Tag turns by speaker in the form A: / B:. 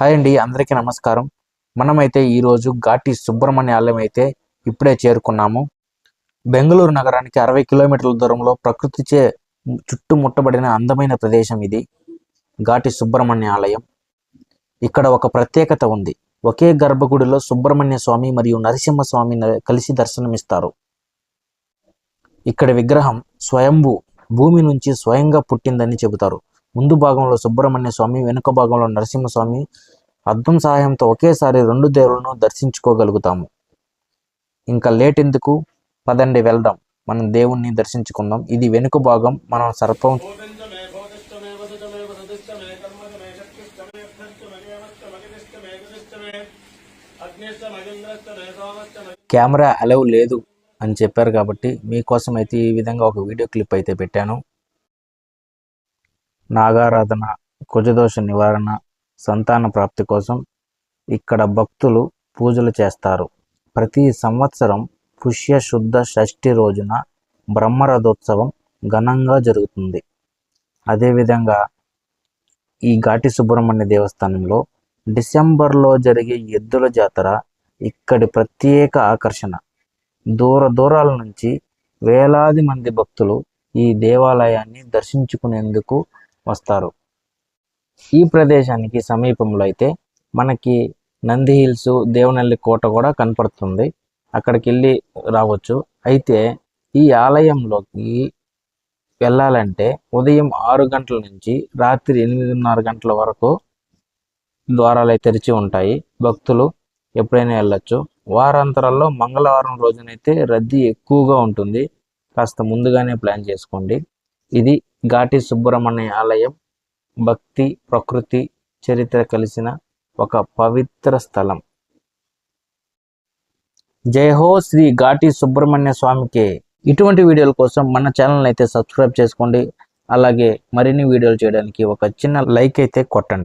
A: Hi అండి అందరికీ నమస్కారం. మనమైతే ఈరోజు ఘాటి సుబ్రహ్మణ్య ఆలయం అయితే ఇప్పుడే చేరుకున్నాము. బెంగళూరు నగరానికి అరవై కిలోమీటర్ల దూరంలో ప్రకృతిచే చుట్టుముట్టబడిన అందమైన ప్రదేశం ఇది ఘాటి సుబ్రహ్మణ్య ఆలయం. ఇక్కడ ఒక ప్రత్యేకత ఉంది. ఒకే గర్భగుడిలో సుబ్రహ్మణ్య స్వామి మరియు నరసింహస్వామి స్వామి కలిసి దర్శనమిస్తారు. ఇక్కడ విగ్రహం స్వయంభూ భూమి నుంచి స్వయంగా పుట్టిందని చెబుతారు. ముందు భాగంలో సుబ్రహ్మణ్య స్వామి వెనుక భాగంలో నరసింహస్వామి అద్దం సహాయంతో ఒకేసారి రెండు దేవులను దర్శించుకోగలుగుతాము. ఇంకా లేట్ ఎందుకు? పదండి వెళ్దాం. మనం దేవుణ్ణి దర్శించుకుందాం. ఇది వెనుక భాగం. మనం సర్పం కెమెరా అలవ్ లేదు అని చెప్పారు కాబట్టి మీకోసం అయితే ఈ విధంగా ఒక వీడియో క్లిప్ అయితే పెట్టాను. నాగారాధన కుజదోష నివారణ సంతాన ప్రాప్తి కోసం ఇక్కడ భక్తులు పూజలు చేస్తారు. ప్రతి సంవత్సరం పుష్య శుద్ధ షష్ఠి రోజున బ్రహ్మరథోత్సవం ఘనంగా జరుగుతుంది. అదేవిధంగా ఈ ఘాటి సుబ్రహ్మణ్య దేవస్థానంలో డిసెంబర్లో జరిగే ఎద్దుల జాతర ఇక్కడి ప్రత్యేక ఆకర్షణ. దూర దూరాల నుంచి వేలాది మంది భక్తులు ఈ దేవాలయాన్ని దర్శించుకునేందుకు వస్తారు. ఈ ప్రదేశానికి సమీపంలో అయితే మనకి నంది హిల్స్ దేవనల్లి కోట కూడా కనపడుతుంది. అక్కడికి వెళ్ళి రావచ్చు. అయితే ఈ ఆలయంలోకి వెళ్ళాలంటే ఉదయం ఆరు గంటల నుంచి రాత్రి ఎనిమిదిన్నర గంటల వరకు ద్వారాలు అయితే తెరిచి ఉంటాయి. భక్తులు ఎప్పుడైనా వెళ్ళొచ్చు. వారాంతరాల్లో మంగళవారం రోజునైతే రద్దీ ఎక్కువగా ఉంటుంది. కాస్త ముందుగానే ప్లాన్ చేసుకోండి. ఇది ఘాటి సుబ్రహ్మణ్య ఆలయం. భక్తి ప్రకృతి చరిత్ర కలిసిన ఒక పవిత్ర స్థలం. జై హో శ్రీ ఘాటి సుబ్రహ్మణ్య స్వామికి. ఇటువంటి వీడియోల కోసం మన ఛానల్ అయితే సబ్స్క్రైబ్ చేసుకోండి. అలాగే మరిన్ని వీడియోలు చేయడానికి ఒక చిన్న లైక్ అయితే కొట్టండి.